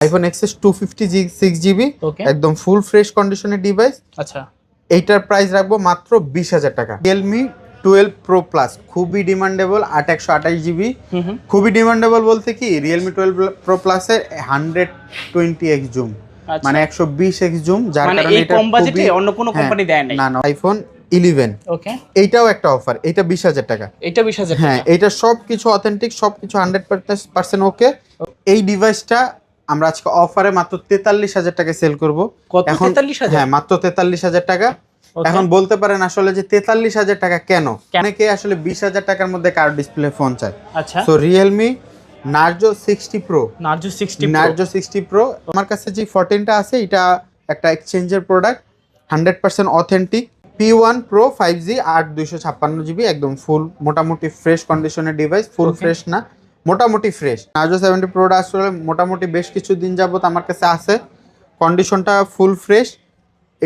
IPhone XS two fifty six GB একদম full fresh কন্ডিশনের device আচ্ছা। এইটার প্রাইস রাখব মাত্র বিশ হাজার টাকা। রিয়েলমি টুয়েলভ প্রো প্লাস খুবই ডিমান্ডেবল আট একশো আঠাশ জিবি খুবই ডিমান্ডেবল বলতে কি রিয়েলমি টুয়েলভ প্রো প্লাসের হান্ড্রেড টোয়েন্টি এক্স জুম। মানে একশো বিশ এক্স জুম যার মানে কারণে এটা অন্য কোনো হ্যাঁ, কোম্পানি দেয় নাই? না না আইফোন ইলেভেন ওকে এইটাও একটা অফার এটা বিশ হাজার টাকা। এটা বিশ হাজার হ্যাঁ এটা সব কিছু অথেন্টিক সব কিছু হান্ড্রেড পার্সেন্ট ওকে এই ডিভাইসটা আমরা আজকে অফারে মাত্র তেতাল্লিশ হাজার টাকা সেল করব। এখন হ্যাঁ মাত্র তেতাল্লিশ হাজার টাকা। এখন বলতে পারেন আসলে যে তেতাল্লিশ হাজার টাকা কেন? অনেকে আসলে বিশ হাজার টাকার মধ্যে কার ডিসপ্লে ফোন চায়। আচ্ছা। So Realme Narzo sixty pro Narzo sixty Narzo sixty pro আমার কাছে যে ফোরটিনটা আছে এটা একটা এক্সচেঞ্জের product hundred percent authentic P one pro five G আট দুইশো ছাপ্পান্ন জিবি একদম ফুল মোটামুটি ফ্রেশ কন্ডিশনের ডিভাইস ফুল ফ্রেশ না। মোটামুটি ফ্রেশ নার্জো সেভেন্টি প্রোটা আসলে মোটামুটি বেশ কিছু দিন যাবত আমার কাছে আছে। কন্ডিশনটা ফুল ফ্রেশ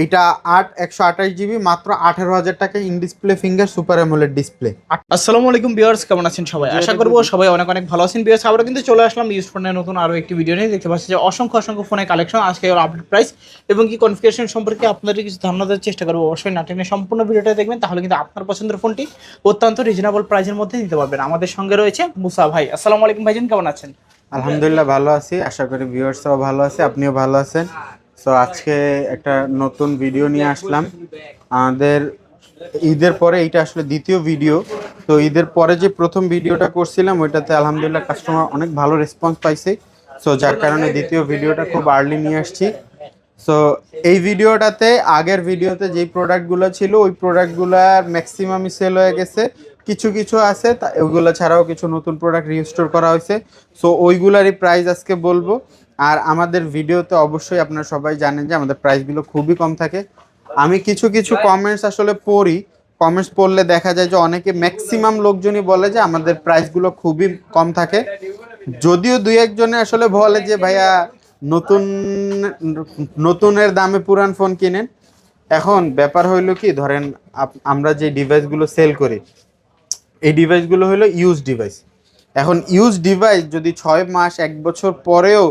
এইটা আট একশো আঠাশ জিবি মাত্র আঠারো হাজার টাকা in display finger super AMOLED display আসসালামু আলাইকুম ভিউয়ার্স কেমন আছেন সবাই? আশা করব সবাই অনেক অনেক ভালো আছেন। ভিউয়ার্স আবারও কিন্তু চলে আসলাম ইউজ ফোনের নতুন আরও একটি ভিডিও নিয়ে। দেখতে পাচ্ছি যে অসংখ্য অসংখ্য ফোনের কালেকশন আজকে ওর আপডেট প্রাইস এবং কি কনফিগারেশন সম্পর্কে আপনাদের কিছু ধারণা দেওয়ার চেষ্টা করব। অবশ্যই নাটেনের সম্পূর্ণ ভিডিওটা দেখবেন তাহলে কিন্তু আপনার পছন্দের ফোনটি অত্যন্ত রিজনেবল প্রাইসের মধ্যে নিতে পারবেন। আমাদের সঙ্গে রয়েছে মুসা ভাই। আসসালামু আলাইকুম ভাইজান কেমন আছেন? আলহামদুলিল্লাহ ভালো আছি। আশা করি ভিউয়ার্সরাও ভালো আছে আপনিও ভালো আছেন। সো আজকে একটা নতুন ভিডিও নিয়ে আসলাম। আমাদের ঈদের পরে এইটা আসলে দ্বিতীয় ভিডিও তো ঈদের পরে যে প্রথম ভিডিওটা করছিলাম, ওইটাতে আলহামদুলিল্লাহ কাস্টমার অনেক ভালো রেসপন্স পাইছে। সো যার কারণে দ্বিতীয় ভিডিওটা খুব আর্লি নিয়ে আসছি। সো এই ভিডিওটাতে আগের ভিডিওতে যেই প্রোডাক্টগুলো ছিল, ওই প্রোডাক্টগুলার ম্যাক্সিমামই সেল হয়ে গেছে। কিছু কিছু আছে, তা ওইগুলো ছাড়াও কিছু নতুন প্রোডাক্ট রিস্টোর করা হয়েছে। সো ওইগুলারই প্রাইস আজকে বলব। আর আমাদের ভিডিওতে অবশ্যই আপনারা সবাই জানেন যে আমাদের প্রাইসগুলো খুবই কম থাকে। আমি কিছু কিছু কমেন্টস আসলে পড়ি। কমেন্টস পড়লে দেখা যায় যে অনেকে ম্যাক্সিমাম লোকজনই বলে যে আমাদের প্রাইসগুলো খুবই কম থাকে। যদিও দুই একজনে আসলে বলে যে ভাইয়া নতুন নতুনের দামে পুরান ফোন কিনেন। এখন ব্যাপার হইল কি ধরেন আমরা যে ডিভাইসগুলো সেল করি এই ডিভাইসগুলো হলো ইউজ ডিভাইস এখন ইউজ ডিভাইস যদি ছয় মাস এক বছর পরেও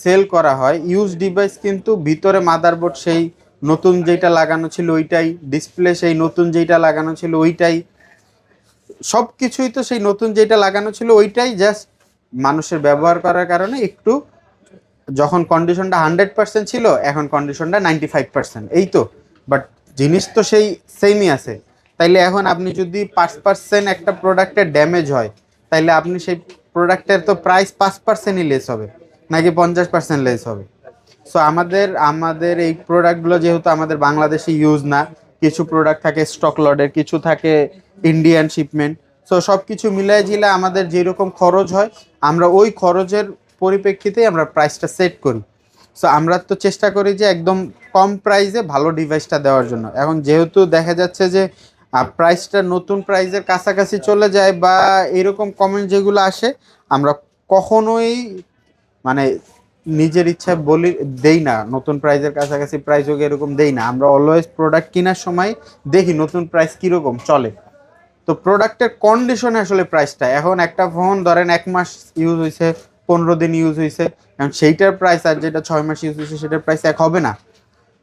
সেল করা হয়। ইউজ ডিভাইস কিন্তু ভিতরে মাদারবোর্ড সেই নতুন যেটা লাগানো ছিল ওইটাই ডিসপ্লে সেই নতুন যেটা লাগানো ছিল ওইটাই। সব কিছুই তো সেই নতুন যেটা লাগানো ছিল ওইটাই জাস্ট মানুষের ব্যবহার করার কারণে একটু যখন কন্ডিশনটা হান্ড্রেড পার্সেন্ট ছিল, এখন কন্ডিশনটা নাইনটি ফাইভ পার্সেন্ট এই তো বাট জিনিস তো সেই সেমই আছে। তাইলে এখন আপনি যদি পাঁচ পার্সেন্ট একটা প্রোডাক্টের ড্যামেজ হয়, তাইলে আপনি সেই প্রোডাক্টের তো প্রাইস পাঁচ পার্সেন্টই লেস হবে। নাকি পঞ্চাশ পার্সেন্ট লেস হবে। সো আমাদের আমাদের এই প্রোডাক্টগুলো যেহেতু আমাদের বাংলাদেশে ইউজ না, কিছু প্রোডাক্ট থাকে স্টক লডের কিছু থাকে ইন্ডিয়ান শিপমেন্ট সো সব কিছু মিলাই জিলে আমাদের যেরকম খরচ হয়, আমরা ওই খরচের পরিপ্রেক্ষিতে আমরা প্রাইসটা সেট করি। সো আমরা তো চেষ্টা করি যে একদম কম প্রাইসে ভালো ডিভাইসটা দেওয়ার জন্য। এখন যেহেতু দেখা যাচ্ছে যে প্রাইসটা নতুন প্রাইসের কাছাকাছি চলে যায় বা এরকম কমেন্ট যেগুলো আসে, আমরা কখনোই মানে নিজের ইচ্ছা বলি, দেই না। নতুন প্রাইজের কাছাকাছি প্রাইস হোক এরকম দেই না। আমরা অলওয়েজ প্রোডাক্ট কেনার সময় দেখি নতুন প্রাইস কীরকম, চলে। তো প্রোডাক্টের কন্ডিশনে আসলে প্রাইসটা এখন একটা ফোন ধরেন এক মাস ইউজ হয়েছে পনেরো দিন ইউজ হয়েছে এখন সেইটার প্রাইস আর যেটা ছয় মাস ইউজ হয়েছে সেটার প্রাইস এক হবে না।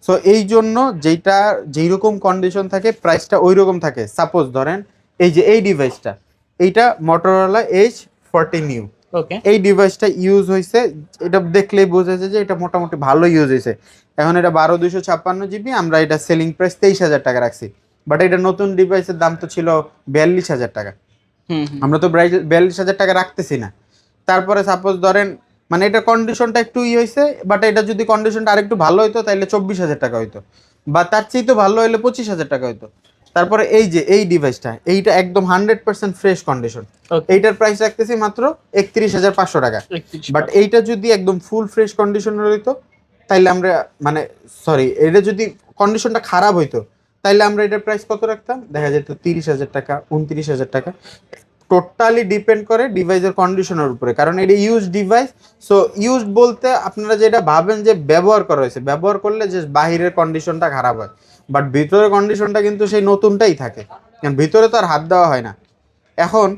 সো এই জন্য যেইটা যেই রকম কন্ডিশন থাকে প্রাইসটা ওই রকম থাকে। সাপোজ ধরেন, এই যে এই ডিভাইসটা এইটা মোটরোলা এইচ ফোরটিন ইউ এই ডিভাইসটা ইউজ হয়েছে এটা দেখলেই বোঝা যায় যে এটা মোটামুটি ভালো ইউজ হয়েছে এখন এটা বারো দুশো ছাপ্পান্ন জিবি আমরা এটা সেলিং প্রাইস তেইশ হাজার টাকা রাখছি। বাট এটা নতুন ডিভাইসের দাম তো ছিল বিয়াল্লিশ হাজার টাকা। আমরা তো বিয়াল্লিশ হাজার টাকা রাখতেছি না। তারপরে সাপোজ ধরেন মানে এটা কন্ডিশনটা একটু ই হয়েছে বাট এটা যদি কন্ডিশনটা আরেকটু ভালো হইতো তাহলে চব্বিশ হাজার টাকা হইতো। বা তার চেয়ে তো ভালো হইলে পঁচিশ হাজার টাকা হইতো। তারপরে এই যে এই ডিভাইসটা এইটা একদম হান্ড্রেড পার্সেন্ট ফ্রেশ কন্ডিশন. এইটার প্রাইস রাখতেছি মাত্র একত্রিশ হাজার পাঁচশো টাকা। বাট এইটা যদি একদম ফুল ফ্রেশ কন্ডিশনের হইতো তাইলে আমরা মানে সরি এটা যদি কন্ডিশনটা খারাপ হইতো তাইলে আমরা এটার প্রাইস কত রাখতাম? দেখা যেত তিরিশ হাজার টাকা উনত্রিশ হাজার টাকা। টোটালি ডিপেন্ড করে ডিভাইসের কন্ডিশনের উপরে কারণ এটা ইউজ ডিভাইস সো ইউজ বলতে আপনারা যেটা ভাবেন যে ব্যবহার করা হয়েছে ব্যবহার করলে যে বাহিরের কন্ডিশনটা খারাপ হয়। বাট ভিতরের কন্ডিশনটা কিন্তু সেই নতুনটাই থাকে। কারণ ভিতরে তো আর হাত দেওয়া হয় না। এখন,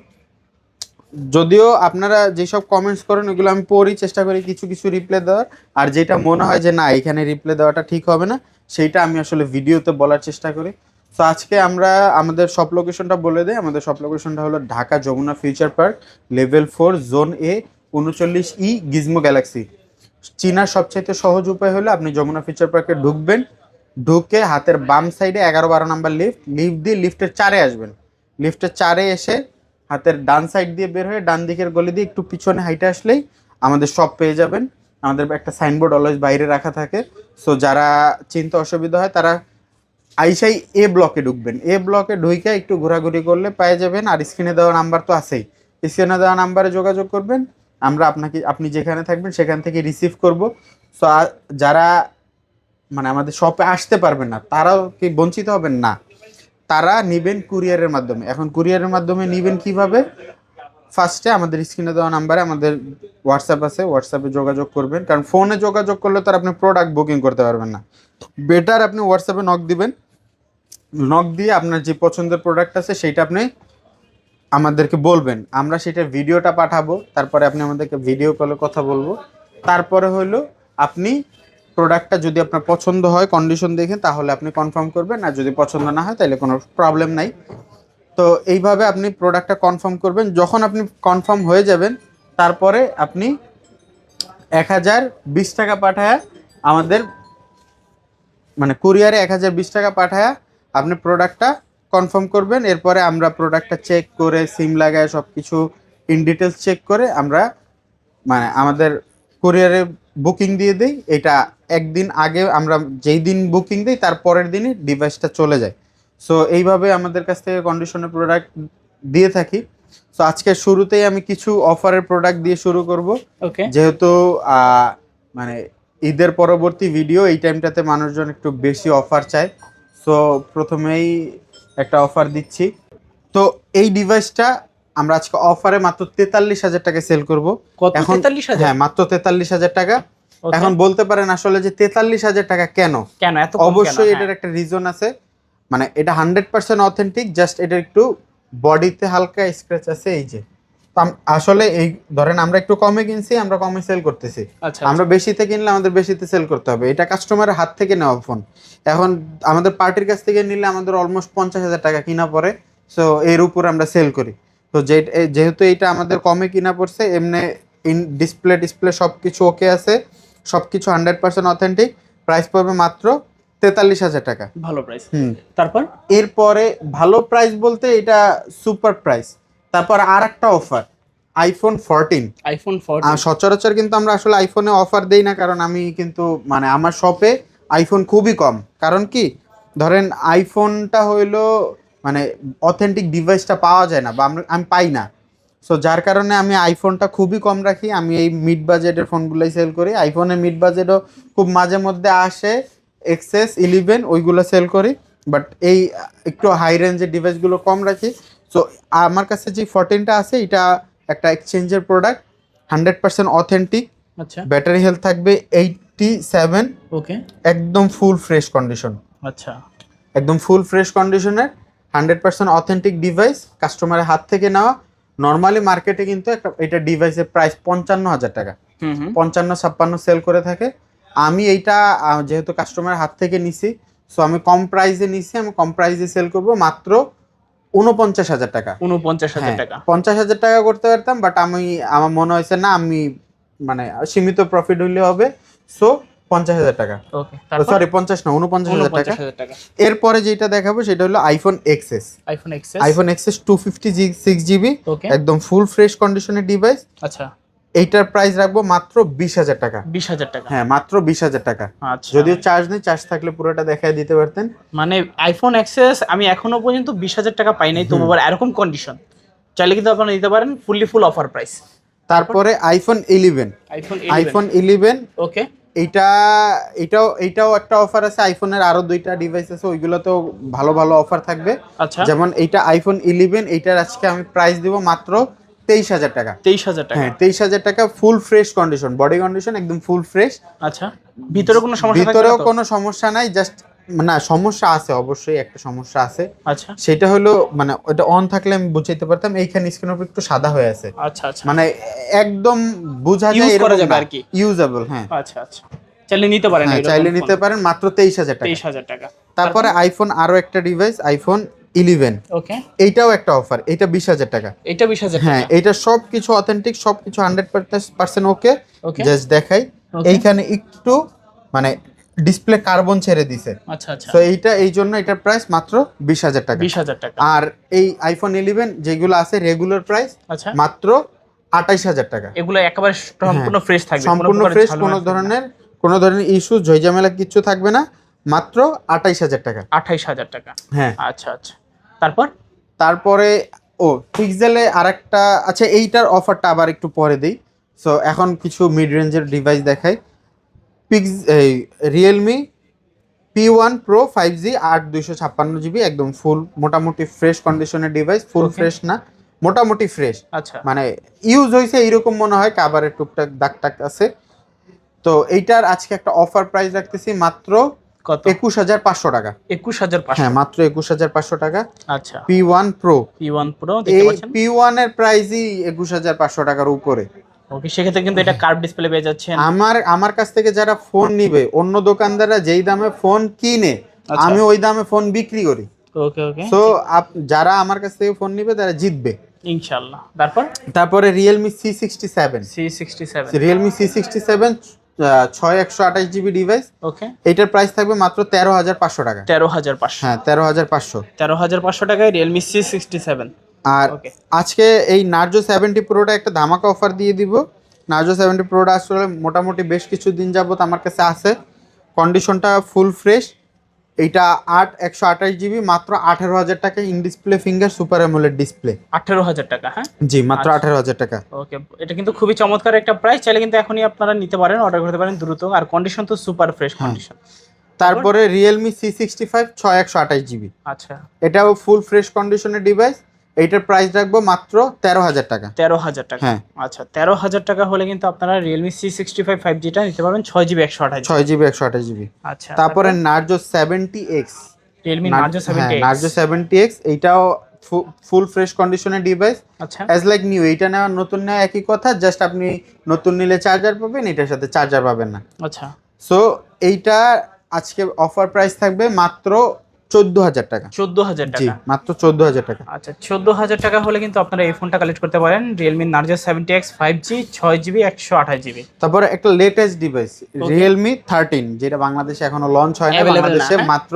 যদিও আপনারা যেসব কমেন্টস করেন, ওগুলো আমি পড়ি, চেষ্টা করি কিছু কিছু রিপ্লাই দেওয়ার। আর যেটা মনে হয় যে, না, এখানে রিপ্লাই দেওয়াটা ঠিক হবে না, সেইটা আমি আসলে ভিডিওতে বলার চেষ্টা করি। তো আজকে আমরা আমাদের সব লোকেশনটা বলে দিই। আমাদের সব লোকেশনটা হলো Dhaka Jamuna future park level four zone A উনচল্লিশ ই গিজমো গ্যালাক্সি চীনার সবচাইতে সহজ উপায় হলো আপনি যমুনা ফিউচার পার্কে ঢুকবেন। ঢুকে হাতের বাম সাইডে এগারো বারো নাম্বার লিফট লিফট দিয়ে লিফটের চারে আসবেন। লিফটের চারে এসে হাতের ডান সাইড দিয়ে বের হয়ে ডান দিকের গলি দিয়ে একটু পিছনে হাইটে আসলেই আমাদের সব পেয়ে যাবেন। আমাদের একটা সাইনবোর্ড অলওয়েজ বাইরে রাখা থাকে। সো যারা চিন্তা অসুবিধা হয়, তারা আইসাই এ ব্লকে ঢুকবেন এ ব্লকে ঢুকে একটু ঘোরাঘুরি করলে পেয়ে যাবেন, আর স্ক্রিনে দেওয়া নাম্বার তো আছেই। স্ক্রিনে দেওয়া নাম্বারে যোগাযোগ করবেন। আমরা আপনাকে, আপনি যেখানে থাকবেন, সেখান থেকে রিসিভ করব। সো যারা মানে আমাদের শপে আসতে পারবেন না, তারাও কি বঞ্চিত হবেন? না। তারা নেবেন কুরিয়ারের মাধ্যমে। এখন কুরিয়ারের মাধ্যমে নেবেন কীভাবে? ফার্স্টে আমাদের স্ক্রিনে দেওয়া নাম্বারে আমাদের হোয়াটসঅ্যাপ আছে হোয়াটসঅ্যাপে যোগাযোগ করবেন। কারণ ফোনে যোগাযোগ করলে তো আর আপনি প্রোডাক্ট বুকিং করতে পারবেন না। বেটার আপনি হোয়াটসঅ্যাপে নক দিবেন। নক দিয়ে আপনার যে পছন্দের প্রোডাক্ট আছে, সেইটা আপনি আমাদেরকে বলবেন। আমরা সেটা ভিডিওটা পাঠাবো, তারপরে আপনি আমাদেরকে ভিডিও কলে কথা বলব। তারপরে হলো আপনি প্রোডাক্টটা যদি আপনার পছন্দ হয় কন্ডিশন দেখে, তাহলে আপনি কনফার্ম করবেন। আর যদি পছন্দ না হয়, তাহলে কোনো প্রবলেম নাই। তো এইভাবে আপনি প্রোডাক্টটা কনফার্ম করবেন। যখন আপনি কনফার্ম হয়ে যাবেন, তারপরে আপনি এক হাজার বিশ টাকা পাঠায় আমাদের মানে কুরিয়ারে এক হাজার বিশ টাকা পাঠায় আপনি প্রোডাক্টটা কনফার্ম করবেন। এরপরে আমরা প্রোডাক্টটা চেক করে সিম লাগায় সব কিছু ইন ডিটেলস চেক করে আমরা মানে আমাদের কুরিয়ারে বুকিং দিয়ে দিই। এটা একদিন আগে আমরা যেই দিন বুকিং দিই তার পরের দিনই ডিভাইসটা চলে যায়। সো এইভাবে আমাদের কাছ থেকে কন্ডিশনের প্রোডাক্ট দিয়ে থাকি। সো আজকে শুরুতেই আমি কিছু অফারের প্রোডাক্ট দিয়ে শুরু করব। ওকে যেহেতু মানে ঈদের পরবর্তী ভিডিও এই টাইমটাতে মানুষজন একটু বেশি অফার চায়। সো প্রথমেই একটা অফার দিচ্ছি। তো এই ডিভাইসটা আমরা আজকে অফারে মাত্র তেতাল্লিশ হাজার টাকা সেল করব। এখন হ্যাঁ মাত্র তেতাল্লিশ হাজার টাকা. এখন বলতে পারেন আসলে যে তেতাল্লিশ হাজার টাকা কেন? কেন? এত অবশ্যই হ্যাঁ। এটার একটা রিজন আছে। মানে এটা হান্ড্রেড পার্সেন্ট অথেন্টিক জাস্ট এটা একটু বডিতে হালকা স্ক্র্যাচ আছে এই যে। আসলে এই ধরেন আমরা একটু কমে কিনছি আমরা কমে সেল করতেছি। আচ্ছা আমরা বেশিতে কিনলে আমাদের বেশিতে সেল করতে হবে। এটা কাস্টমারের হাত থেকে নেওয়া ফোন এখন আমাদের পার্টির কাছ থেকে নিলে আমাদের অলমোস্ট পঞ্চাশ হাজার টাকা কিনা পড়ে। সো এর উপর আমরা সেল করি। তো যে যেহেতু এটা আমাদের কমে কিনা পড়ছে এমনি ইন ডিসপ্লে ডিসপ্লে সব কিছু ওকে আছে। সব কিছু হান্ড্রেড পার্সেন্ট অথেন্টিক প্রাইস পড়বে মাত্র তেতাল্লিশ হাজার টাকা। ভালো প্রাইস। হুম। তারপর? এরপরে ভালো প্রাইস বলতে এটা সুপার প্রাইস। তারপর আর একটা offer iPhone fourteen iPhone four সচরাচর কিন্তু আমরা আসলে আইফোনে অফার দেই না কারণ আমি কিন্তু মানে আমার শপে আইফোন খুবই কম। কারণ কি? ধরেন আইফোনটা হইল মানে অথেন্টিক ডিভাইসটা পাওয়া যায় না বা আমি পাই না। সো যার কারণে আমি আইফোনটা খুবই কম রাখি। আমি এই মিড বাজেটের ফোনগুলোই সেল করি। আইফোনের মিড বাজেটও খুব মাঝে মধ্যে আসে। এক্সেস ইলেভেন ওইগুলো সেল করি। বাট এই একটু হাই রেঞ্জের ডিভাইসগুলো কম রাখি। সো আমার কাছে যে ফোরটিনটা আছে এটা একটা এক্সচেঞ্জের প্রোডাক্ট হান্ড্রেড পার্সেন্ট অথেন্টিক আচ্ছা। ব্যাটারি হেলথ থাকবে এইটটি সেভেন ওকে একদম ফুল ফ্রেশ কন্ডিশন আচ্ছা। একদম ফুল ফ্রেশ কন্ডিশনের হান্ড্রেড পার্সেন্ট অথেন্টিক ডিভাইস কাস্টমারের হাত থেকে নেওয়া। নর্মালি মার্কেটে কিন্তু একটা এটা ডিভাইসের প্রাইস পঞ্চান্ন হাজার টাকা। পঞ্চান্ন ছাপ্পান্ন সেল করে থাকে। আমি এইটা যেহেতু কাস্টমারের হাত থেকে নিছি সো আমি কম প্রাইসে নিছি আমি কম প্রাইসে সেল করব মাত্র উনপঞ্চাশ হাজার টাকা। উনপঞ্চাশ হাজার হ্যাঁ, টাকা। পঞ্চাশ হাজার টাকা করতে পারতাম বাট আমি আমার মনে হয়েছে না আমি মানে সীমিত প্রফিট হইলে হবে। সো পঞ্চাশ হাজার টাকা। ওকে সরি পঞ্চাশ না উনপঞ্চাশ হাজার টাকা। এরপরে যেটা দেখাবো সেটা হলো iPhone XS iPhone XS iPhone XS two fifty G six GB okay একদম ফুল ফ্রেশ কন্ডিশনের ডিভাইস আচ্ছা। এইটার প্রাইস রাখব মাত্র বিশ হাজার টাকা। বিশ হাজার টাকা। হ্যাঁ মাত্র বিশ হাজার টাকা। আচ্ছা। যদিও চার্জ নেই চার্জ থাকলে পুরোটা দেখায় দিতে পারতেন। মানে আইফোন এক্সেস আমি এখনও পর্যন্ত বিশ হাজার টাকা পাই নাই তবু এরকম কন্ডিশন চাইলে কিন্তু আপনারা নিতে পারেন ফুললি ফুল অফার প্রাইস তারপরে iPhone eleven iPhone iPhone eleven okay এইটা এটাও এটাও একটা অফার আছে আইফোনের আরও দুইটা ডিভাইস আছে ওইগুলোতেও ভালো ভালো অফার থাকবে। আচ্ছা। যেমন এটা আইফোন ইলেভেন এইটার আজকে আমি প্রাইস দিব মাত্র তেইশ হাজার টাকা। তেইশ হাজার টাকা। হ্যাঁ তেইশ হাজার টাকা full fresh condition body condition একদম ফুল ফ্রেশ আচ্ছা। ভিতরে কোনো সমস্যা ভিতরেও কোনো সমস্যা নাই জাস্ট না সমস্যা আছে অবশ্যই একটা সমস্যা আছে। আচ্ছা। সেটা হলো মানে ওটা অন থাকলে আমি বুঝাইতে পারতাম এইখানে স্ক্রিনের উপর একটু সাদা হয়ে আছে। আচ্ছা আচ্ছা। মানে একদম বোঝা যায় Use করা যাবে আর কি। ইউজেবল হ্যাঁ। আচ্ছা আচ্ছা। চাইলে নিতে পারেন হ্যাঁ চাইলে নিতে পারেন মাত্র তেইশ হাজার টাকা। তেইশ হাজার টাকা। তারপরে আইফোন আরও একটা ডিভাইস আইফোন ইলেভেন ওকে এইটাও একটা অফার এটা বিশ হাজার টাকা। এটা বিশ হাজার হ্যাঁ এটা সব কিছু অথেন্টিক সব কিছু হান্ড্রেড পার্সেন্ট ওকে জাস্ট দেখাই এইখানে একটু মানে ডিসপ্লে কার্বন ছেড়ে দিছে। আচ্ছা আচ্ছা। তো এইটা এই জন্য এটার প্রাইস মাত্র বিশ হাজার টাকা। বিশ হাজার টাকা। আর এই আইফোন ইলেভেন যেগুলো আছে রেগুলার প্রাইস আচ্ছা। মাত্র আঠাইশ হাজার টাকা। এগুলো একেবারে সম্পূর্ণ ফ্রেশ থাকবে সম্পূর্ণ ফ্রেশ কোনো ধরনের কোনো ধরনের ইস্যু ঝামেলা কিচ্ছু থাকবে না মাত্র আঠাইশ হাজার টাকা। আঠাইশ হাজার টাকা। হ্যাঁ। আচ্ছা আচ্ছা। তারপর? তারপরে ও পিক্সেলে আরেকটা আচ্ছা এইটার অফারটা আবার একটু পরে দিই। সো এখন কিছু মিড রেঞ্জের ডিভাইস দেখাই। পিক্স এই Realme P one pro five G আট দুইশো ছাপ্পান্ন জিবি একদম ফুল মোটামুটি ফ্রেশ কন্ডিশনের ডিভাইস ফুল. ফ্রেশ না মোটামুটি ফ্রেশ আচ্ছা। মানে ইউজ হয়েছে এইরকম মনে হয় কাবারের টুকটাক দাগ টাক আছে। তো এইটার আজকে একটা অফার প্রাইস রাখতেছি মাত্র কত? একুশ হাজার পাঁচশো টাকা। একুশ হাজার হ্যাঁ মাত্র একুশ হাজার পাঁচশো টাকা। আচ্ছা। P one pro P one pro এই পি ওয়ানের প্রাইসই একুশ হাজার পাঁচশো টাকার উপরে। ওকে সেক্ষেত্রে কিন্তু এটা কার্ভ ডিসপ্লে পেয়ে যাচ্ছেন। আমার আমার কাছ থেকে যারা ফোন নিবে অন্য দোকানদাররা যেই দামে ফোন কিনে আচ্ছা। আমি ওই দামে ফোন বিক্রি করি। ওকে ওকে সো যারা আমার কাছ থেকে ফোন নিবে তারা জিতবে। ইনশাআল্লাহ। তারপর? তারপরে sixty Realme C sixty seven ছয় একশো আঠাশ জিবি ডিভাইস ওকে এইটার প্রাইস থাকবে মাত্র তেরো হাজার পাঁচশো টাকা। তেরো হাজার পাঁচশো। হ্যাঁ তেরো হাজার পাঁচশো। তেরো হাজার পাঁচশো টাকায় রিয়েলমি সি সিক্সটি সেভেন আর আজকে এই নার্জো সেভেন্টি প্রোটা একটা ধামাকা অফার দিয়ে দিব। নার্জো সেভেন্টি প্রোটা আসলে মোটামুটি বেশ কিছু দিন যাবত আমার কাছে আছে। কন্ডিশনটা ফুল ফ্রেশ এইটা আট একশো আঠাশ জিবি মাত্র আঠেরো হাজার টাকা in display finger super AMOLED display আঠেরো হাজার টাকা হ্যাঁ? জি মাত্র আচ্ছা। আঠেরো হাজার টাকা। ওকে এটা কিন্তু খুবই চমৎকার একটা প্রাইস চাইলে কিন্তু এখনই আপনারা নিতে পারেন অর্ডার করতে পারেন দ্রুত। আর কন্ডিশন তো সুপার ফ্রেশ। কন্ডিশন তারপরে রিয়েলমি সি সিক্সটি ফাইভ ছয় একশো আঠাশ জিবি আচ্ছা। এটাও ফুল ফ্রেশ কন্ডিশনের ডিভাইস এইটার প্রাইস রাখব মাত্র তেরো হাজার টাকা। তেরো হাজার টাকা। হ্যাঁ। আচ্ছা তেরো হাজার টাকা হলে কিন্তু আপনারা Realme C sixty five five জিটা নিতে পারবেন ছয় জিবি একশো আঠাশ ছয় জিবি একশো আঠাশ জিবি আচ্ছা তারপরে Narzo seventy X Realme Narzo seventy Narzo seventy X এইটাও ফুল ফ্রেশ কন্ডিশনের ডিভাইস আচ্ছা। অ্যাজ লাইক নিউ এইটা নেওয়া নতুন নেওয়া একই কথা জাস্ট আপনি নতুন নিলে চার্জার পাবেন এটার সাথে চার্জার পাবেন না। আচ্ছা। সো এইটা আজকে অফার প্রাইস থাকবে মাত্র চোদ্দ হাজার টাকা। চোদ্দ হাজার টাকা। মাত্র চোদ্দ হাজার টাকা। আচ্ছা চোদ্দ হাজার টাকা হলে কিন্তু আপনারা এই ফোনটা কালেক্ট করতে পারেন। Realme Narzo seventy X five G ছয় জিবি একশো আঠাশ জিবি তারপরে একটা লেটেস্ট ডিভাইস রিয়েলমি থার্টিন যেটা বাংলাদেশে এখনও লঞ্চ হয় না বাংলাদেশে হ্যাঁ? মাত্র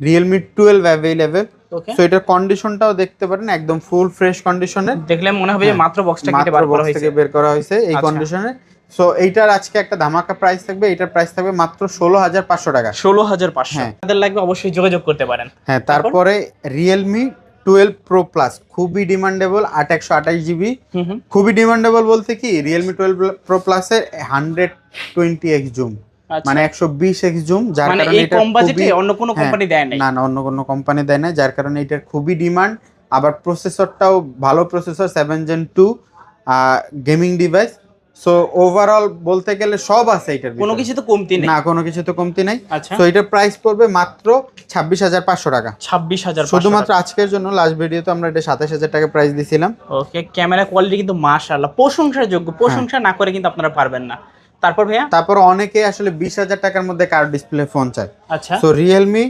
রিয়েলমি টুয়েলভ অ্যাভেলেবেল সো এটার কন্ডিশনটাও দেখতে পারেন একদম ফুল ফ্রেশ কন্ডিশনের দেখলে মনে হবে যে মাত্র বক্সটা কেটে বার করা হয়েছে থেকে বের করা হয়েছে এই আচ্ছা। কন্ডিশনে সো এইটার আজকে একটা ধামাকা প্রাইস থাকবে। এটার প্রাইস থাকবে মাত্র ষোলো হাজার পাঁচশো টাকা। ষোলো হাজার পাঁচশো। হ্যাঁ। তাদের লাগবে অবশ্যই যোগাযোগ করতে পারেন। হ্যাঁ তারপরে? রিয়েলমি টুয়েলভ প্রো প্লাস খুবই ডিমান্ডেবল আট একশো আঠাশ জিবি খুবই ডিমান্ডেবল বলতে কি রিয়েলমি টুয়েলভ প্রো প্লাসের হান্ড্রেড টোয়েন্টি এক্স জুম। মানে একশো বিশ এক্স জুম যার মানে কারণে এটা কম বাজেটে খুবই- অন্য কোনো হ্যাঁ, কোম্পানি দেয় না না অন্য কোনো কোম্পানি দেয় না যার কারণে এটার খুবই ডিমান্ড আবার প্রসেসরটাও ভালো processor seven Gen two gaming device so overall বলতে গেলে সব আছে এটার কোনো। কিছু তো কমতি নেই? না কোনো কিছু তো কমতি নাই। আচ্ছা। তো এটার প্রাইস পড়বে মাত্র ছাব্বিশ হাজার পাঁচশো টাকা। ছাব্বিশ হাজার শুধুমাত্র আজকের জন্য লাস্ট ভিডিওতে আমরা এটা সাতাশ হাজার টাকা প্রাইস দিছিলাম। ওকে ক্যামেরা কোয়ালিটি কিন্তু মাশাআল্লাহ। প্রশংসার যোগ্য প্রশংসা না করে কিন্তু আপনারা পারবেন না। তারপর ভাইয়া? তারপর অনেকে আসলে বিশ হাজার টাকার মধ্যে কার ডিসপ্লে ফোন চায়। আচ্ছা। So Realme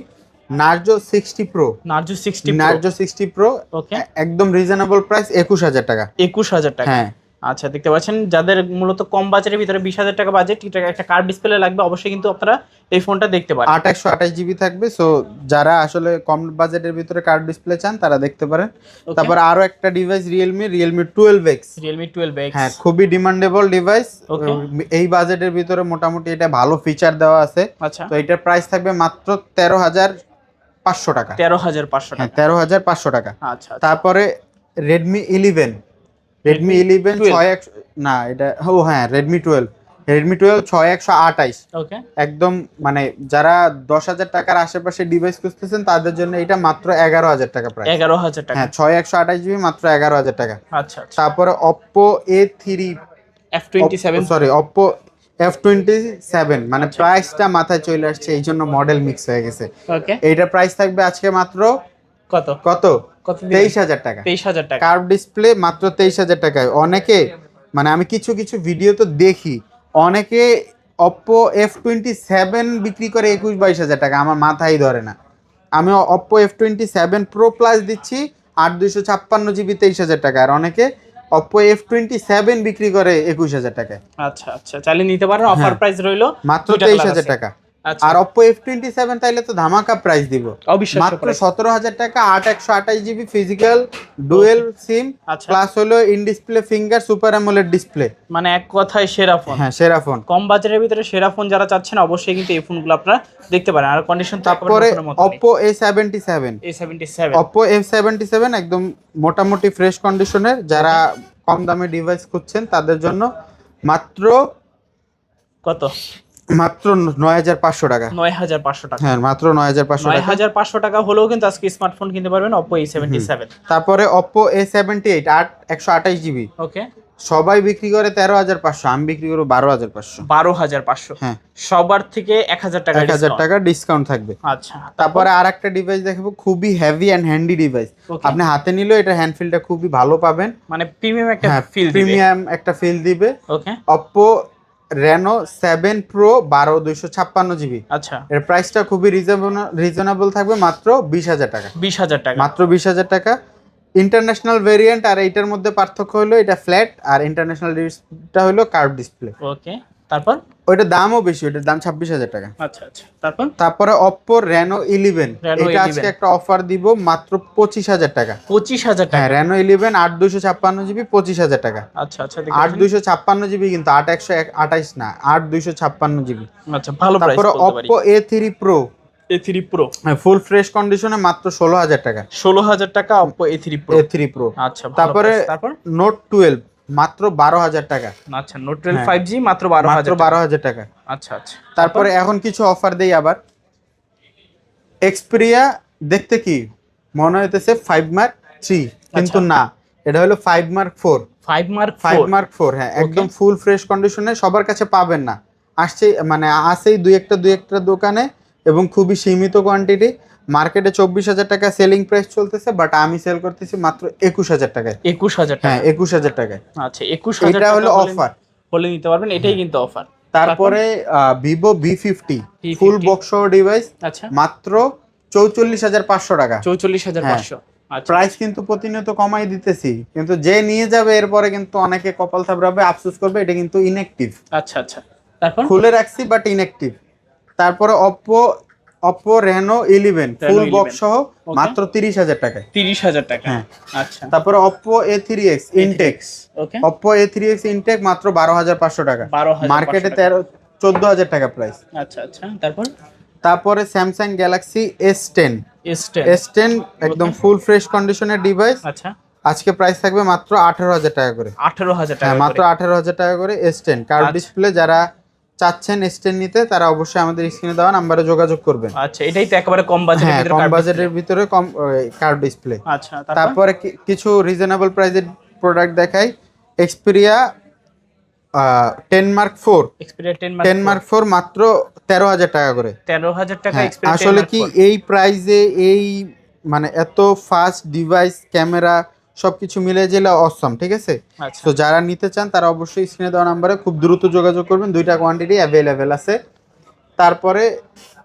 Narzo sixty pro Narzo sixty Narzo sixty pro okay একদম রিজনেবল প্রাইস একুশ হাজার টাকা। একুশ হাজার টাকা। হ্যাঁ। আচ্ছা দেখতে পাচ্ছেন যাদের মূলত কম বাজেটের ভিতরে বিশ হাজার টাকা বাজেট একটা কার্ড ডিসপ্লে লাগবে অবশ্যই কিন্তু আপনারা এই ফোনটা দেখতে পারেন। আট একশো আঠাশ জিবি থাকবে সো যারা আসলে কম বাজেটের ভিতরে কার্ড ডিসপ্লে চান তারা দেখতে পারেন। তারপর আরও একটা device Realme Realme twelve X Realme twelve X হ্যাঁ খুবই ডিমান্ডেবল ডিভাইস. এই বাজেটের ভিতরে মোটামুটি এটা ভালো ফিচার দেওয়া আছে। আচ্ছা। তো এটার প্রাইস থাকবে মাত্র তেরো হাজার পাঁচশো টাকা। তেরো হাজার পাঁচশো হ্যাঁ টাকা। তেরো হাজার পাঁচশো টাকা। আচ্ছা আচ্ছা। তারপরে রেডমি ইলেভেন রেডমি ইলেভেন 12 ছয় একশো না এটা ও হ্যাঁ রেডমি টুয়েলভ রেডমি টুয়েলভ ছয় একশো আঠাইশ। একদম মানে যারা দশ হাজার টাকার আশেপাশে ডিভাইস খুঁজতেছেন তাদের জন্য এটা মাত্র এগারো হাজার টাকা প্রাইস এগারো হাজার টাকা। হ্যাঁ ছয় একশো আঠাশ জিবি মাত্র এগারো হাজার টাকা। আচ্ছা আচ্ছা। তারপরে Oppo A three F twenty seven sorry Oppo F twenty seven মানে আচ্ছা। প্রাইসটা মাথায় চলে আসছে এই জন্য মডেল মিক্স হয়ে গেছে। এইটার প্রাইস থাকবে আজকে মাত্র কত? কত? তেইশ হাজার টাকা। তেইশ হাজার টাকা। কার্ভ ডিসপ্লে মাত্র তেইশ হাজার টাকায়। অনেকে মানে আমি কিছু কিছু ভিডিও তো দেখি। অনেকে অপ্পো এফ টোয়েন্টি সেভেন বিক্রি করে একুশ বাইশ হাজার টাকা। আমার মাথায় ধরে না। আমি Oppo F twenty seven pro plus দিচ্ছি আট দুইশো ছাপ্পান্ন জিবি তেইশ হাজার টাকা। আর অনেকে অপ্পো এফ টোয়েন্টি সেভেন বিক্রি করে একুশ হাজার টাকায়। আচ্ছা আচ্ছা। চাইলে নিতে পারেন। অফার হ্যাঁ। প্রাইস রইল মাত্র তেইশ হাজার টাকা। আর অপ্পো এফ টোয়েন্টি সেভেন তাইলে তো ধামাকা প্রাইস দিব। মাত্র price। সতেরো হাজার টাকা আট একশো আঠাশ জিবি ফিজিক্যাল ডুয়েল সিম আচ্ছা। প্লাস হলো in display finger super AMOLED display মানে এক কথায় সেরা ফোন হ্যাঁ সেরা ফোন কম বাজারের ভিতরে সেরা ফোন যারা চাচ্ছেন অবশ্যই কিন্তু এই ফোনগুলো আপনারা দেখতে পারেন। আর কন্ডিশন তারপরে Oppo A seventy seven A seventy Oppo A seventy seven একদম মোটামুটি ফ্রেশ কন্ডিশনের যারা কম দামে ডিভাইস খুঁজছেন তাদের জন্য মাত্র কত? মাত্র নয় হাজার পাঁচশো টাকা। নয় হাজার পাঁচশো টাকা। হ্যাঁ মাত্র নয় হাজার পাঁচশো নয় হাজার পাঁচশো টাকা হলেও কিন্তু আজকে স্মার্টফোন কিনতে পারবেন অপো এ সেভেন্টি সেভেন তারপরে অপ্পো এ সেভেন্টি এইট আট একশো আঠাশ জিবি। ওকে সবাই বিক্রি করে তেরো হাজার পাঁচশো আমি বিক্রি করব বারো হাজার পাঁচশো। বারো হাজার পাঁচশো। হ্যাঁ। সবার থেকে এক হাজার টাকা এক হাজার টাকা ডিসকাউন্ট থাকবে। আচ্ছা। তারপরে আর একটা ডিভাইস দেখাবো খুবই হেভি অ্যান্ড হ্যান্ডি ডিভাইস আপনি হাতে নিলেও এটা হ্যান্ড ফিলটা খুবই ভালো পাবেন। মানে প্রিমিয়াম একটা হ্যাঁ ফিল প্রিমিয়াম একটা ফিল দিবে। Okay Oppo Reno seven pro বারো দুইশো ছাপ্পান্ন জিবি আচ্ছা। এর প্রাইসটা খুবই রিজনেবল থাকবে মাত্র বিশ হাজার টাকা। বিশ হাজার টাকা। মাত্র বিশ হাজার টাকা। ইন্টারন্যাশনাল ভেরিয়েন্ট আর এইটার মধ্যে পার্থক্য হলো এটা ফ্ল্যাট আর ইন্টারন্যাশনাল ডিসপ্লেটা হলো কার্ভ ডিসপ্লে ওকে তারপর? ওইটার দামও বেশি ওইটার দাম ছাব্বিশ হাজার টাকা। আচ্ছা আচ্ছা। তারপর? তারপরে অপ্পো রেনো ইলেভেন এটা আজকে একটা অফার দিব মাত্র পঁচিশ হাজার টাকা। পঁচিশ হাজার টাকা? হ্যাঁ রেনো ইলেভেন আট দুশো ছাপ্পান্ন জিবি পঁচিশ হাজার টাকা। আচ্ছা আচ্ছা আট দুইশো ছাপ্পান্ন জিবি কিন্তু আট একশো আঠাইশ না আট দুইশো ছাপ্পান্ন জিবি। আচ্ছা ভালো প্রাইস তারপরে Oppo A three pro A three pro full fresh কন্ডিশনে মাত্র ষোলো হাজার টাকা। ষোলো হাজার টাকা Oppo A three pro A three pro আচ্ছা তারপর নোট টুয়েলভ মাত্র বারো হাজার টাকা। আচ্ছা নোট টুয়েলভ হ্যাঁ। ফাইভ জি মাত্র বারো মাত্র বারো হাজার টাকা। আচ্ছা আচ্ছা। তারপরে এখন কিছু অফার দেই আবার। এক্সপেরিয়া দেখতে কি? মনে হইতেছে ফাইভ মার্ক থ্রি কিন্তু আচ্ছা। না। এটা হলো five mark four five mark five mark four হ্যাঁ। একদম ফুল ফ্রেশ কন্ডিশনে সবার কাছে পাবেন না। আসছে মানে আসেই দুই একটা দুই একটা দোকানে এবং খুবই সীমিত কোয়ান্টিটি মার্কেটে চব্বিশ হাজার টাকা সেলিং প্রাইস চলতেছে বাট আমি সেল করতেছি মাত্র একুশ হাজার টাকায়। একুশ হাজার হ্যাঁ টাকা। একুশ হাজার টাকায়। আচ্ছা একুশ হাজার এটা হলো অফার হলে নিতে পারবেন এটাই কিন্তু অফার তারপরে Vivo V fifty full box device আচ্ছা। মাত্র চৌচল্লিশ হাজার পাঁচশো টাকা। চৌচল্লিশ হাজার হ্যাঁ। পাঁচশো আচ্ছা। প্রাইস কিন্তু প্রতিনিয়ত কমাই দিতেছি কিন্তু যে নিয়ে যাবে এরপরে কিন্তু অনেকে কপাল থাবড়াবে আফসোস করবে এটা কিন্তু ইনঅ্যাক্টিভ আচ্ছা আচ্ছা। তারপর? খুলে রাখছি বাট ইনঅ্যাক্টিভ তারপরে Oppo Oppo Reno eleven full box সহ মাত্র তিরিশ হাজার টাকায়। তিরিশ হাজার টাকা। হ্যাঁ। আচ্ছা। তারপরে Oppo A three X intact Oppo A three X intact মাত্র বারো হাজার পাঁচশো টাকা। মার্কেটে তেরো চোদ্দ হাজার টাকা প্রাইস আচ্ছা আচ্ছা। তারপর? তারপরে Samsung Galaxy S ten S ten একদম ফুল ফ্রেশ কন্ডিশনের ডিভাইস আচ্ছা। আজকে প্রাইস থাকবে মাত্র আঠারো হাজার টাকা করে। আঠারো হাজার টাকা হ্যাঁ মাত্র। আঠারো হাজার টাকা করে এস টেন কার্ড। ডিসপ্লে যারা চাচ্ছেন এস টেন নিতে তারা অবশ্যই আমাদের স্ক্রিনে দেওয়া নাম্বারে যোগাযোগ করবেন। আচ্ছা এটাই তো একেবারে কম বাজেটের হ্যাঁ ভিতরে কম বাজেটের ভিতরে কম কার্ড ডিসপ্লে আচ্ছা তারপরে? কিছু রিজনেবল প্রাইসের প্রোডাক্ট দেখাই। Xperia ten mark four ten ten mark four মাত্র তেরো হাজার টাকা করে। তেরো হাজার টাকা হ্যাঁ, আসলে কি এই প্রাইজে এই মানে এত ফাস্ট ডিভাইস ক্যামেরা সবকিছু মিলে গেলে অসম ঠিক আছে? আচ্ছা। তো যারা নিতে চান তারা অবশ্যই স্ক্রিনে দেওয়া নাম্বারে খুব দ্রুত যোগাযোগ করবেন। দুইটা কোয়ান্টিটি অ্যাভেলেবেল আছে। তারপরে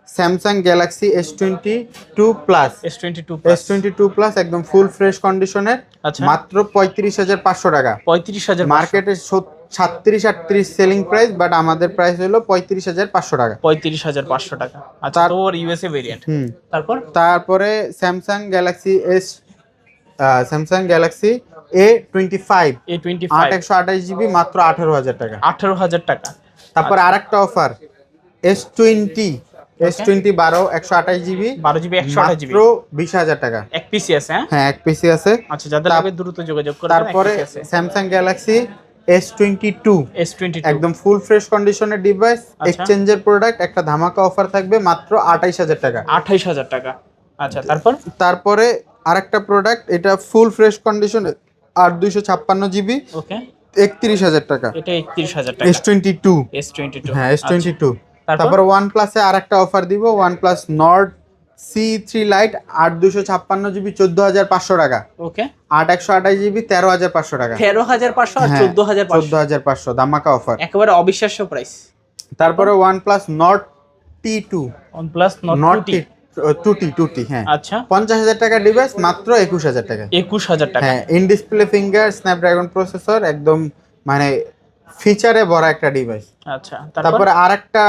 Samsung Galaxy S twenty two plus S twenty two S twenty two plus একদম ফুল ফ্রেশ কন্ডিশনের মাত্র পঁয়ত্রিশ হাজার পাঁচশো টাকা। পঁয়ত্রিশ হাজার মার্কেটে সাতত্রিশ আটত্রিশ সেলিং প্রাইস বাট আমাদের প্রাইস হলো পঁয়ত্রিশ হাজার পাঁচশো টাকা। পঁয়ত্রিশ হাজার পাঁচশো টাকা। আচ্ছা তার- ইউএসএ ভেরিয়েন্ট তারপর? তারপরে Samsung Galaxy S Samsung Galaxy A twenty five A twenty five একশো আঠাশ জিবি মাত্র আঠারো হাজার টাকা। আঠারো হাজার টাকা। তারপর আর একটা offer S twenty S twenty বারো একশো আঠাশ জিবি বারো জিবি একশো আঠাশ জিবি। বিশ হাজার টাকা। এক পিসি আছে হ্যাঁ? হ্যাঁ এক পিসি আছে। আচ্ছা যাদের লাগবে দ্রুত যোগাযোগ করবেন তারপরে Samsung Galaxy S twenty two S twenty একদম ফুল ফ্রেশ কন্ডিশনের ডিভাইস। এক্সচেঞ্জের প্রোডাক্ট একটা ধামাকা অফার থাকবে মাত্র আঠাইশ হাজার টাকা। আঠাইশ হাজার টাকা। আচ্ছা তারপর? তারপরে আরেকটা প্রোডাক্ট এটা ফুল ফ্রেশ কন্ডিশনে আর দুইশো ছাপ্পান্ন জিবি ওকে একত্রিশ হাজার টাকা। এটা একত্রিশ হাজার টাকা। S twenty two S twenty two হ্যাঁ এস টোয়েন্টি টু তারপর? ওয়ান প্লাসে আর একটা অফার দিব OnePlus Nord C three lite আট দুশো ছাপ্পান্ন জিবি চোদ্দ হাজার পাঁচশো টাকা। ওকে আট একশো আঠাশ জিবি তেরো হাজার পাঁচশো টাকা। তেরো হাজার পাঁচশো আর হ্যাঁ, চোদ্দ হাজার চোদ্দ হাজার পাঁচশো দামাকা অফার একেবারে অবিশ্বাস্য প্রাইস তারপরে OnePlus Nord T two OnePlus Nord T two T two T হ্যাঁ। আচ্ছা। পঞ্চাশ হাজার টাকা ডিভাইস মাত্র একুশ হাজার টাকা। একুশ হাজার টাকা। হ্যাঁ in display finger Snapdragon processor একদম মানে ফিচারে ভরা একটা ডিভাইস আচ্ছা তারপরে? আর একটা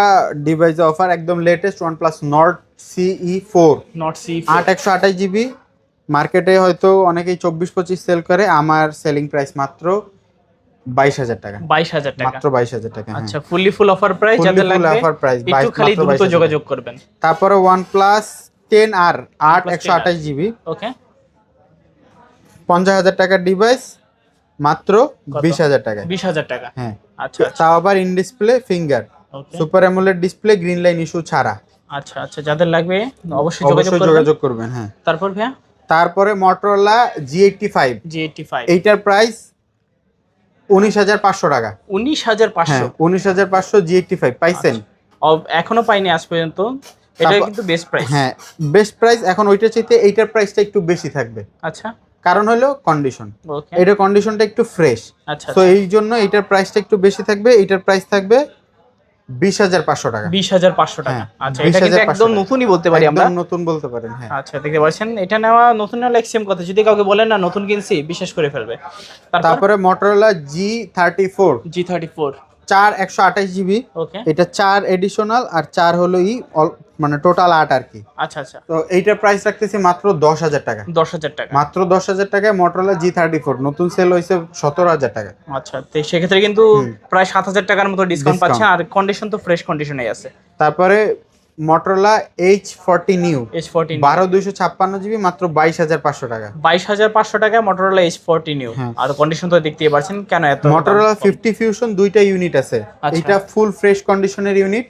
ডিভাইস অফার একদম latest OnePlus Nord CE four Nord C আট একশো আঠাশ জিবি মার্কেটে হয়তো অনেকেই চব্বিশ পঁচিশ সেল করে আমার সেলিং প্রাইস মাত্র বাইশ হাজার টাকা। বাইশ হাজার টাকা। মাত্র বাইশ হাজার টাকা হ্যাঁ। আচ্ছা ফুললি ফুল অফার প্রাইস যাদের লাগবে price, একটু খালি দ্রুত যোগাযোগ করবেন। তারপরে OnePlus একশো 10R আঠাশ জিবি। ওকে পঞ্চাশ হাজার টাকার ডিভাইস মাত্র কত? বিশ হাজার টাকা বিশ হাজার টাকা। হ্যাঁ। আচ্ছা আচ্ছা। তাও আবার in display finger super AMOLED display green line issue ছাড়া। আচ্ছা আচ্ছা যাদের লাগবে অবশ্যই যোগাযোগ যোগাযোগ করবেন হ্যাঁ। তারপর ভাইয়া? তারপরে Motorola G eighty five G eighty five এইটার প্রাইস উনিশ হাজার পাঁচশো টাকা। উনিশ হাজার হ্যাঁ পাঁচশো উনিশ হাজার পাঁচশো জি এইটটি ফাইভ পাইছেন। এখনও পাইনি আজ পর্যন্ত। এটা কিন্তু বেস্ট প্রাইস হ্যাঁ বেস্ট প্রাইস এখন ওইটার চাইতে এইটার প্রাইসটা একটু বেশি থাকবে। আচ্ছা। কারণ হলো কন্ডিশন এটার কন্ডিশনটা একটু ফ্রেশ আচ্ছা তো এই জন্য এটার প্রাইসটা একটু বেশি থাকবে এটার প্রাইস থাকবে 20500 টাকা। 20500 টাকা। আচ্ছা এটা কিন্তু একদম নতুনই বলতে পারি আমরা। নতুন বলতে পারেন আচ্ছা দেখতে পাচ্ছেন এটা নেওয়া নতুন হলে এক্সএম কথা। যদি কাউকে বলেন না নতুন কিনছি বিশেষ করে ফেলবে। তারপরে? Motorola G thirty four G thirty four চার একশো আঠাশ জিবি। এটা চার এডিশনাল আর চার হলো ই মানে টোটাল আট আর কি। আচ্ছা আচ্ছা। তো এইটার প্রাইস রাখতেছি মাত্র দশ হাজার টাকা। দশ হাজার টাকা। মাত্র দশ হাজার টাকায় মোটরলা জি থার্টি ফোর নতুন সেল হয়েছে সতেরো হাজার টাকা। আচ্ছা তো সেক্ষেত্রে কিন্তু প্রায় সাত হাজার টাকার মতো ডিসকাউন্ট পাচ্ছে আর কন্ডিশন তো ফ্রেশ কন্ডিশনে আছে। তারপরে Motorola Edge forty new Edge forty বারো দুইশো ছাপ্পান্ন জিবি মাত্র বাইশ হাজার পাঁচশো টাকা। বাইশ হাজার পাঁচশো টাকা মোটরোলা এইচ ফর্টি নিউ। আর কন্ডিশন তো দেখতেই পাচ্ছেন কেন এত মটোরোলা ফিফটি ফিউশন দুইটা ইউনিট আছে। আচ্ছা। এটা ফুল ফ্রেশ কন্ডিশনের ইউনিট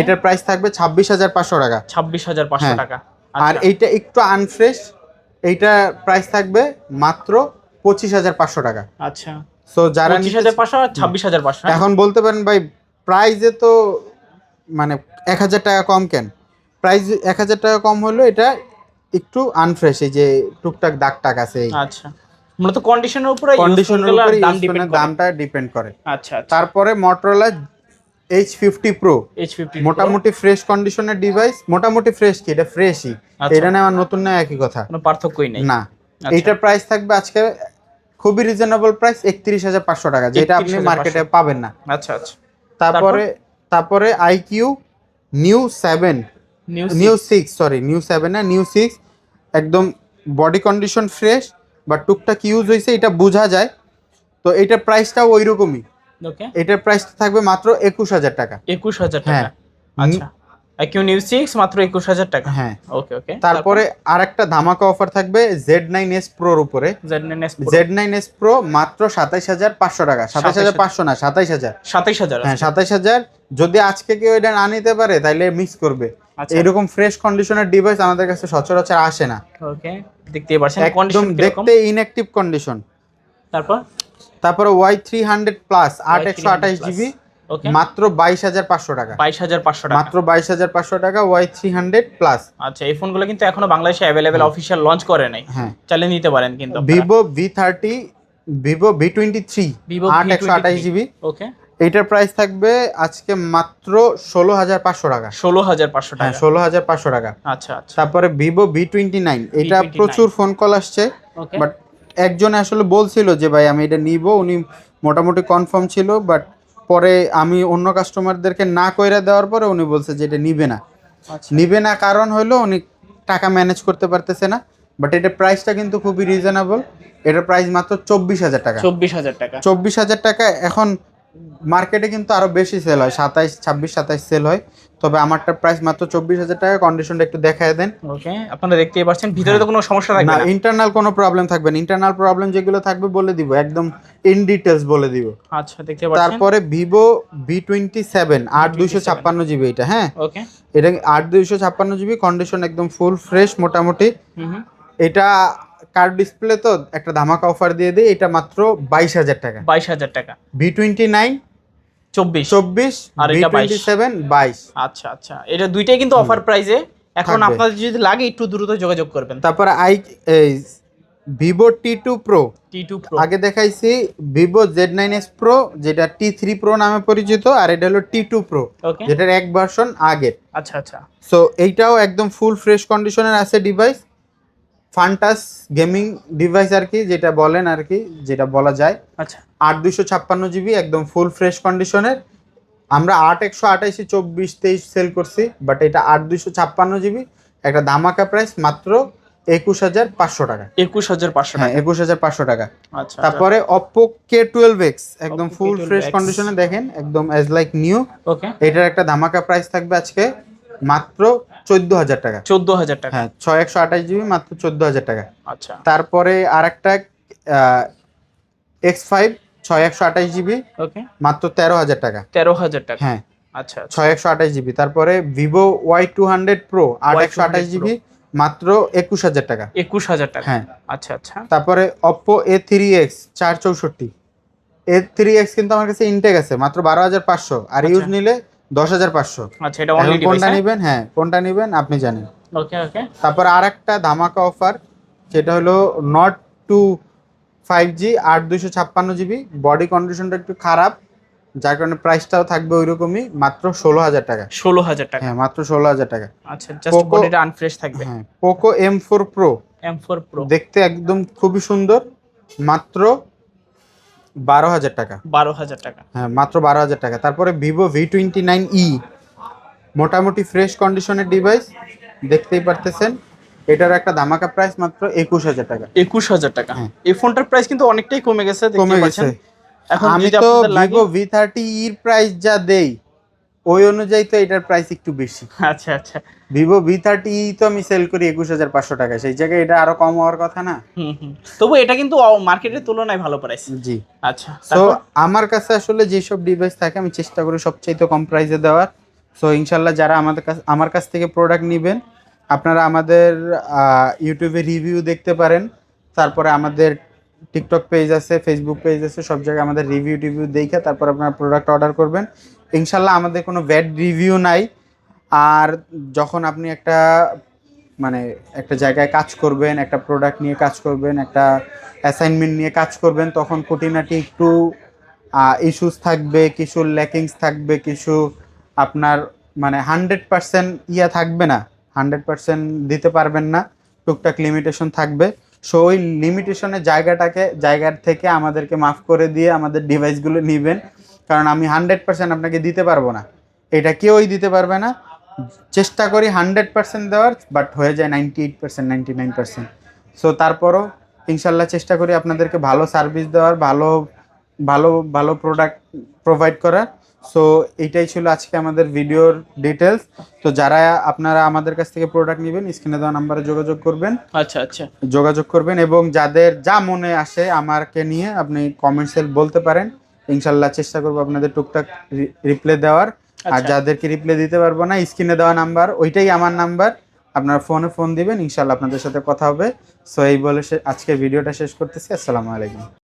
এটার প্রাইস থাকবে ছাব্বিশ হাজার পাঁচশো টাকা। ছাব্বিশ হাজার পাঁচশো হ্যাঁ। টাকা। আর আচ্ছা। এইটা একটু আনফ্রেশ এইটা প্রাইস থাকবে মাত্র পঁচিশ হাজার পাঁচশো টাকা। আচ্ছা। সো যারা পঁচিশ হাজার পাঁচশো ছাব্বিশ হাজার পাঁচশো হ্যাঁ? এখন বলতে পারেন ভাই প্রাইজে তো মানে এক হাজার টাকা কম কেন? প্রাইস এক হাজার টাকা কম হলো এটা একটু আনফ্রেশ এই যে টুকটাক দাগ টাক আছে আচ্ছা। মূলত কন্ডিশনের উপরে কন্ডিশনের উপরে দাম ডিপেন্ড দামটা ডিপেন্ড করে। আচ্ছা আচ্ছা। তারপরে Motorola Edge fifty pro Edge fifty মোটামুটি ফ্রেশ কন্ডিশনের ডিভাইস মোটামুটি ফ্রেশ কি? এটা ফ্রেশই আচ্ছা। এটা নেওয়া নতুন নেওয়া একই কথা। কোনো পার্থক্যই নেই। না। আচ্ছা। এইটার প্রাইস থাকবে আজকে খুবই রিজনেবল প্রাইস একত্রিশ হাজার পাঁচশো টাকা যেটা আপনি মার্কেটে পাবেন না। আচ্ছা আচ্ছা। তারপরে? তারপরে iQOO Neo seven Neo six sorry Neo seven না নিউ সিক্স একদম বডি কন্ডিশন ফ্রেশ বা টুকটাক ইউজ হয়েছে এটা বোঝা যায়। তো এটার প্রাইসটাও ওই রকমই এটার প্রাইসটা থাকবে মাত্র একুশ হাজার টাকা। একুশ হাজার হ্যাঁ। টাকা আচ্ছা। কিউ নিউ সিক্স মাত্র একুশ হাজার টাকা। হ্যাঁ। ওকে ওকে তারপরে আর একটা ধামাকা অফার থাকবে জেড নাইন এস প্রোর উপরে। জেড নাইন এস প্রো মাত্র সাতাইশ হাজার পাঁচশো টাকা। সাতাইশ হাজার পাঁচশো না সাতাইশ হাজার। সাতাইশ হাজার হ্যাঁ সাতাইশ হাজার। যদি আজকে কেউ এটা না নিতে পারে তাহলে মিস করবে। আচ্ছা। এরকম ফ্রেশ কন্ডিশনের ডিভাইস আমাদের কাছে সচরাচর আসে না। ওকে দেখতেই একদম কন্ডিশন দেখতে ইনঅ্যাক্টিভ কন্ডিশন তারপর? তারপরে ওয়াই থ্রি হান্ড্রেড প্লাস আট একশো আঠাশ plus। জিবি ওকে মাত্র বাইশ হাজার পাঁচশো টাকা। বাইশ হাজার পাঁচশো টাকা। মাত্র বাইশ হাজার পাঁচশো টাকা ওয়াই থ্রি হান্ড্রেড প্লাস আচ্ছা এই ফোনগুলো কিন্তু এখনও বাংলাদেশে অ্যাভেলেবেল অফিসিয়াল লঞ্চ করে নাই। হ্যাঁ। চালিয়ে নিতে পারেন কিন্তু Vivo V thirty Vivo V twenty three Vivo আট একশো আঠাশ জিবি ওকে এইটার প্রাইস থাকবে আজকে মাত্র ষোলো হাজার পাঁচশো টাকা। ষোলো হাজার পাঁচশো হ্যাঁ টাকা। ষোলো হাজার পাঁচশো টাকা। আচ্ছা আচ্ছা। তারপরে ভিভো ভি টোয়েন্টি নাইন এটা প্রচুর ফোন কল আসছে। বাট একজন আসলে বলছিল যে ভাই আমি এটা নিব। উনি মোটামুটি কনফার্ম ছিল বাট পরে আমি অন্য কাস্টমারদেরকে না কইরা দেওয়ার পরে উনি বলছে যে এটা নিবে না। আচ্ছা। নিবে না কারণ হলো উনি টাকা ম্যানেজ করতে পারতেছে না। বাট এটার প্রাইসটা কিন্তু খুবই রিজনেবল এটার প্রাইস মাত্র চব্বিশ হাজার টাকা। চব্বিশ হাজার টাকা। চব্বিশ হাজার টাকা এখন মার্কেটে কিন্তু আরও বেশি সেল হয়। সাতাইশ ছাব্বিশ সাতাইশ সেল হয়। তবে আমারটা প্রাইস মাত্র চব্বিশ হাজার টাকা কন্ডিশনটা একটু দেখায় দেন। ওকে আপনারা দেখতেই পাচ্ছেন ভিতরে তো কোনো সমস্যা থাকবে না ইন্টারনাল কোনো প্রবলেম থাকবে না। ইন্টারনাল প্রবলেম যেগুলো থাকবে বলে দিব একদম ইন ডিটেলস বলে দিব। আচ্ছা দেখতে পাচ্ছেন। তারপরে ভিভো ভি টোয়েন্টি সেভেন আট দুইশো ছাপ্পান্ন জিবি এটা হ্যাঁ? ওকে এটা আট দুইশো ছাপ্পান্ন জিবি কন্ডিশন একদম ফুল ফ্রেশ মোটামুটি। এটা কার্ড ডিসপ্লে তো একটা ধামাকা অফার দিয়ে দিই এটা মাত্র বাইশ হাজার টাকা। বাইশ হাজার টাকা। ভি টোয়েন্টি নাইন চব্বিশ। চব্বিশ আর এটা টোয়েন্টি সেভেন বাইশ। আচ্ছা আচ্ছা। এটা দুইটাই কিন্তু অফার প্রাইসে এখন। আপনাদের যদি লাগে একটু দ্রুত যোগাযোগ করবেন। তারপরে আই এই Vivo T two pro T two pro আগে দেখাইছি Vivo Z nine S pro যেটা টি থ্রি প্রো নামে পরিচিত আর এটা হলো টি টু প্রো যেটার এক ভার্সন আগের আচ্ছা আচ্ছা। সো এইটাও একদম ফুল ফ্রেশ কন্ডিশনের আছে ডিভাইস ফান্টাস গেমিং ডিভাইস আর কি যেটা বলেন আর কি যেটা বলা যায়। আচ্ছা। আট দুশো ছাপ্পান্ন জিবি একদম ফুল ফ্রেশ কন্ডিশনের আমরা আট একশো আঠাইশে চব্বিশ তেইশ সেল করছি বাট এটা আট দুশো ছাপ্পান্ন জিবি একটা ধামাকা প্রাইস মাত্র একুশ হাজার পাঁচশো টাকা। একুশ হাজার পাঁচশো হ্যাঁ একুশ হাজার পাঁচশো টাকা। আচ্ছা তারপরে অপো কে টুয়েলভ এক্স একদম ফুল ফ্রেশ কন্ডিশনে দেখেন একদম অ্যাজ লাইক নিউ ওকে এটার একটা ধামাকা প্রাইস থাকবে আজকে। মাত্র চোদ্দ হাজার টাকা। চোদ্দ হাজার টাকা। হ্যাঁ ছয় একশো আঠাশ জিবি মাত্র চোদ্দ হাজার টাকা। আচ্ছা। তারপরে আর একটা এক্স ফাইভ ছয় একশো আঠাশ জিবি ওকে মাত্র তেরো হাজার টাকা। তেরো হাজার টাকা। হ্যাঁ। আচ্ছা আচ্ছা। ছয় একশো আঠাশ জিবি। তারপরে Vivo Y two hundred pro আট একশো আঠাশ জিবি মাত্র একুশ হাজার টাকা। একুশ হাজার টাকা। হ্যাঁ। আচ্ছা আচ্ছা। তারপরে অপো এ থ্রি এক্স চার চৌষট্টি। এ থ্রি এক্স কিন্তু আমার কাছে ইনটেক আছে মাত্র বারো হাজার পাঁচশো। আর আচ্ছা। ইউজ নিলে দশ হাজার পাঁচশো। আচ্ছা এটা অনলি কোনটা নেবেন? হ্যাঁ কোনটা নেবেন আপনি জানেন। ওকে ওকে তারপর আর একটা ধামাকা অফার যেটা হলো নট টু ফাইভ জি আট দুশো ছাপ্পান্ন জিবি বডি কন্ডিশনটা একটু খারাপ যার কারণে প্রাইসটাও থাকবে ওই রকমই মাত্র ষোলো হাজার টাকা। ষোলো হাজার টাকা। হ্যাঁ মাত্র ষোলো হাজার টাকা। আচ্ছা জাস্ট বডিটা আনফ্রেশ থাকবে। হ্যাঁ Poco M four pro M four pro দেখতে একদম খুবই সুন্দর মাত্র বারো হাজার টাকা। বারো হাজার টাকা। হ্যাঁ মাত্র বারো হাজার টাকা। তারপরে Vivo V twenty nine E মোটামুটি ফ্রেশ কন্ডিশনের ডিভাইস দেখতেই পারতেছেন। এটার একটা ধামাকা প্রাইস মাত্র একুশ হাজার টাকা। একুশ হাজার টাকা। হ্যাঁ। এই ফোনটার প্রাইস কিন্তু অনেকটাই কমে গেছে কমে গেছে। এখন আমি তো ভিভো ভি থার্টি ইর প্রাইস যা দেই ওই অনুযায়ী তো এটার প্রাইস একটু বেশি। আচ্ছা আচ্ছা। ভিভো ভি থার্টি তো আমি সেল করি একুশ হাজার পাঁচশো টাকা। সেই জায়গায় এটা আরও কম হওয়ার কথা না? হুম হুম। তবু এটা কিন্তু মার্কেটের তুলনায় ভালো প্রাইস জি। আচ্ছা সো আমার কাছে আসলে যেসব ডিভাইস থাকে আমি চেষ্টা করি সবচাইতে কম প্রাইসে দেওয়ার। সো ইনশাল্লাহ যারা আমাদের কাছ আমার কাছ থেকে প্রোডাক্ট নেবেন আপনারা আমাদের ইউটিউবে রিভিউ দেখতে পারেন। তারপরে আমাদের টিকটক পেজ আছে ফেসবুক পেজ আছে সব জায়গায় আমাদের রিভিউ টিভিউ দেখে তারপর আপনারা প্রোডাক্ট অর্ডার করবেন। ইনশাল্লাহ আমাদের কোনো ব্যাড রিভিউ নাই। আর যখন আপনি একটা মানে একটা জায়গায় কাজ করবেন, একটা প্রোডাক্ট নিয়ে কাজ করবেন, একটা অ্যাসাইনমেন্ট নিয়ে কাজ করবেন, তখন খুঁটিনাটি একটু ইস্যুস থাকবে, কিছু ল্যাকিংস থাকবে, কিছু আপনার মানে হান্ড্রেড পার্সেন্ট ইয়া থাকবে না। হান্ড্রেড পার্সেন্ট দিতে পারবেন না। টুকটাক লিমিটেশন থাকবে। সো ওই লিমিটেশনের জায়গাটাকে, জায়গার থেকে আমাদেরকে মাফ করে দিয়ে আমাদের ডিভাইসগুলো নেবেন। কারণ আমি হান্ড্রেড পার্সেন্ট আপনাকে দিতে পারব না। এটা কেউই দিতে পারবে না। চেষ্টা করি হান্ড্রেড পার্সেন্ট দেওয়ার বাট হয়ে যায় ninety eight percent ninety nine percent. So তারপরও ইনশাল্লাহ চেষ্টা করি আপনাদেরকে ভালো সার্ভিস দেওয়ার ভালো ভালো ভালো প্রোডাক্ট প্রোভাইড করার। সো এইটাই ছিল আজকে আমাদের ভিডিওর ডিটেলস তো যারা আপনারা আমাদের কাছ থেকে প্রোডাক্ট নেবেন স্ক্রিনে দেওয়া নাম্বারে যোগাযোগ করবেন। আচ্ছা আচ্ছা। যোগাযোগ করবেন এবং যাদের যা মনে আসে আমাকে নিয়ে আপনি কমেন্টসে বলতে পারেন। ইনশাল্লাহ চেষ্টা করব আপনাদের টুকটাক রিপ্লে দেওয়ার। আর আচ্ছা। যাদেরকে রিপ্লে দিতে পারব না স্ক্রিনে দেওয়া নাম্বার ওইটাই আমার নাম্বার। আপনার ফোনে ফোন দিবেন ইনশাল্লাহ আপনাদের সাথে কথা হবে। সো এই বলে আজকে আজকের ভিডিওটা শেষ করতেছি আসসালামু আলাইকুম।